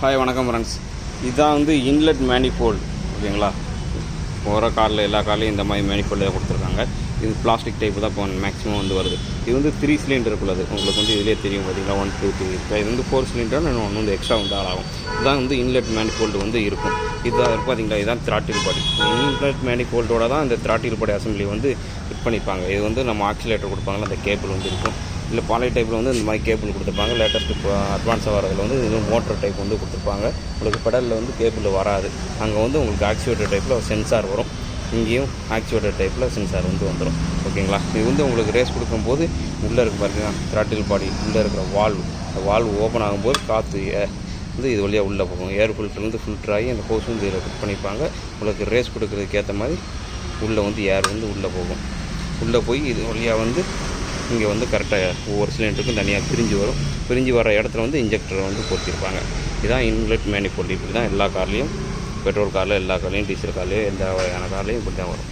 Hi வணக்கம் friends இதுதான் வந்து இன்லெட் மேனிஃபோல்டு ஓகேங்களா போகிற காரில் எல்லா கார்லேயும் இந்த மாதிரி மேனிஃபோல்டு கொடுத்துருக்காங்க. இது பிளாஸ்டிக் டைப்பு தான் இப்போ மேக்ஸிமம் வந்து வருது. இது வந்து த்ரீ சிலிண்டருக்குள்ளது உங்களுக்கு வந்து இதிலே தெரியும் பார்த்தீங்களா ஒன் டூ த்ரீ இப்போ இது வந்து ஃபோர் சிலிண்டர் ஒன்று வந்து எக்ஸ்ட்ரா வந்து ஆகும். இதுதான் வந்து இன்லெட் மேனிஃபோல்டு வந்து இருக்கும். இதுதான் இருக்கும் பார்த்தீங்களா இதுதான் த்ராட்டில் பாடி இன்லெட் மேனிஃபோல்டோட தான் இந்த த்ராட்டில் பாடி அசம்பிளி வந்து ஃபிட் பண்ணியிருப்பாங்க இது வந்து நம்ம ஆக்சிலேட்டர் கொடுப்பாங்களா அந்த கேபிள் வந்து இருக்கும். இல்லை பாலை டைப்பில் வந்து இந்த மாதிரி கேபிள் கொடுத்துருப்பாங்க. லேட்டஸ்ட் இப்போ அட்வான்ஸாக வரதில் வந்து இது மோட்டர் டைப் வந்து கொடுத்துருப்பாங்க. உங்களுக்கு பெடலில் வந்து கேபிள் வராது. அங்கே வந்து உங்களுக்கு ஆக்சிவேட்டர் டைப்பில் சென்சார் வரும். இங்கேயும் ஆக்சுவேட்டர் டைப்பில் சென்சார் வந்து வந்துடும் ஓகேங்களா? இது வந்து உங்களுக்கு ரேஸ் கொடுக்கும்போது உள்ளே இருக்க பார்த்தீங்கன்னா த்ராட்டில் பாடி உள்ளே இருக்கிற வால்வ் அந்த வால்வ் ஓப்பன் ஆகும்போது காற்று வந்து இது வழியாக உள்ளே போகும். ஏர் ஃபில்டர்லேருந்து ஃபில்டர் ஆகி அந்த ஹோஸ் வந்து இதில் ஃபிட் பண்ணிப்பாங்க. உங்களுக்கு ரேஸ் கொடுக்கறதுக்கு ஏற்ற மாதிரி உள்ளே வந்து ஏர் வந்து உள்ளே போகும். உள்ளே போய் இது வழியாக வந்து இங்கே வந்து கரெக்டாக ஒவ்வொரு சிலிண்டருக்கும் தனியாக பிரிஞ்சு வரும். பிரிஞ்சு வர இடத்துல வந்து இன்ஜெக்டரை வந்து பொருத்திருப்பாங்க இதுதான் இன்லெட் மேனிஃபோல்ட் இப்படி தான் எல்லா கார்லேயும் பெட்ரோல் காரில் எல்லா கார்லேயும் டீசல் கார்லேயும் எந்த வகையான கார்லேயும் இப்படி தான் வரும்.